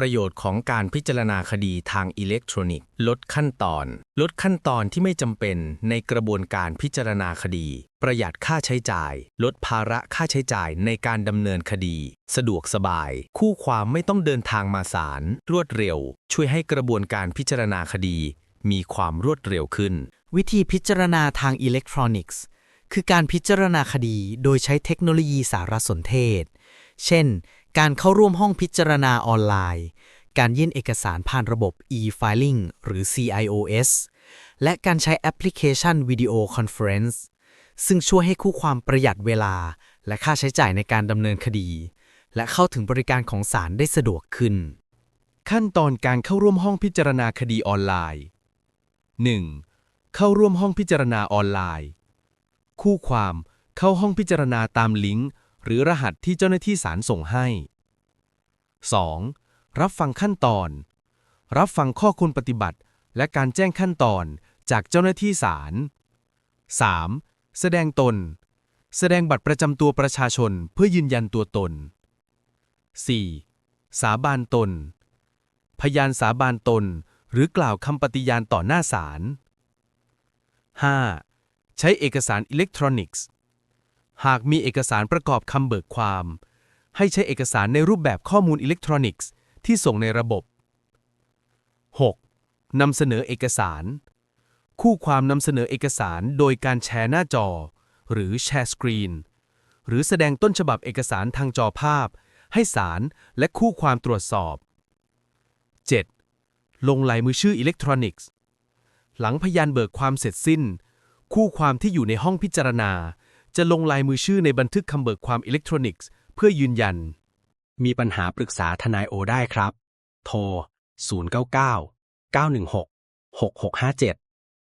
ประโยชน์ของการพิจารณาคดีทางอิเล็กทรอนิกส์ ลดขั้นตอน ลดขั้นตอนที่ไม่จำเป็นในกระบวนการพิจารณาคดี ประหยัดค่าใช้จ่าย ลดภาระค่าใช้จ่ายในการดำเนินคดี สะดวกสบาย คู่ความไม่ต้องเดินทางมาศาลรวดเร็ว ช่วยให้กระบวนการพิจารณาคดี มีความรวดเร็วขึ้น วิธีพิจารณาทางอิเล็กทรอนิกส์ คือการพิจารณาคดีโดยใช้เทคโนโลยีสารสนเทศ เช่น การเข้าร่วมห้องพิจารณาออนไลน์ การยื่นเอกสารผ่านระบบ e-filing หรือ CIOS และการใช้แอปพลิเคชันวิดีโอคอนเฟรนซ์ซึ่งช่วยให้คู่ความประหยัดเวลา และค่าใช้จ่ายในการดำเนินคดี และเข้าถึงบริการของศาลได้สะดวกขึ้น ขั้นตอนการเข้าร่วมห้องพิจารณาคดีออนไลน์ 1. เข้าร่วมห้องพิจารณาออนไลน์ คู่ความเข้าห้องพิจารณาตามลิงก์ หรือรหัสที่เจ้าหน้าที่ศาลส่งให้ 2. รับฟังขั้นตอน รับฟังข้อควรปฏิบัติ และการแจ้งขั้นตอนจากเจ้าหน้าที่ศาล 3. แสดงตน แสดงบัตรประจำตัวประชาชนเพื่อยืนยันตัวตน 4. สาบานตน พยานสาบานตน หรือกล่าวคำปฏิญาณต่อหน้าศาล 5. ใช้เอกสารอิเล็กทรอนิกส์ หากมีเอกสารประกอบคำเบิกความ ให้ใช้เอกสารในรูปแบบข้อมูลอิเล็กทรอนิกส์ที่ส่งในระบบ 6. นำเสนอเอกสาร คู่ความนำเสนอเอกสารโดยการแชร์หน้าจอ หรือแชร์สกรีน หรือแสดงต้นฉบับเอกสารทางจอภาพ ให้ศาลและคู่ความตรวจสอบ 7. ลงลายมือชื่ออิเล็กทรอนิกส์ หลังพยานเบิกความเสร็จสิ้น คู่ความที่อยู่ในห้องพิจารณา จะลงลายมือชื่อในบันทึกคำเบิกความอิเล็กทรอนิกส์ เพื่อยืนยัน มีปัญหาปรึกษาทนายโอได้ครับ โทร 099 916 6657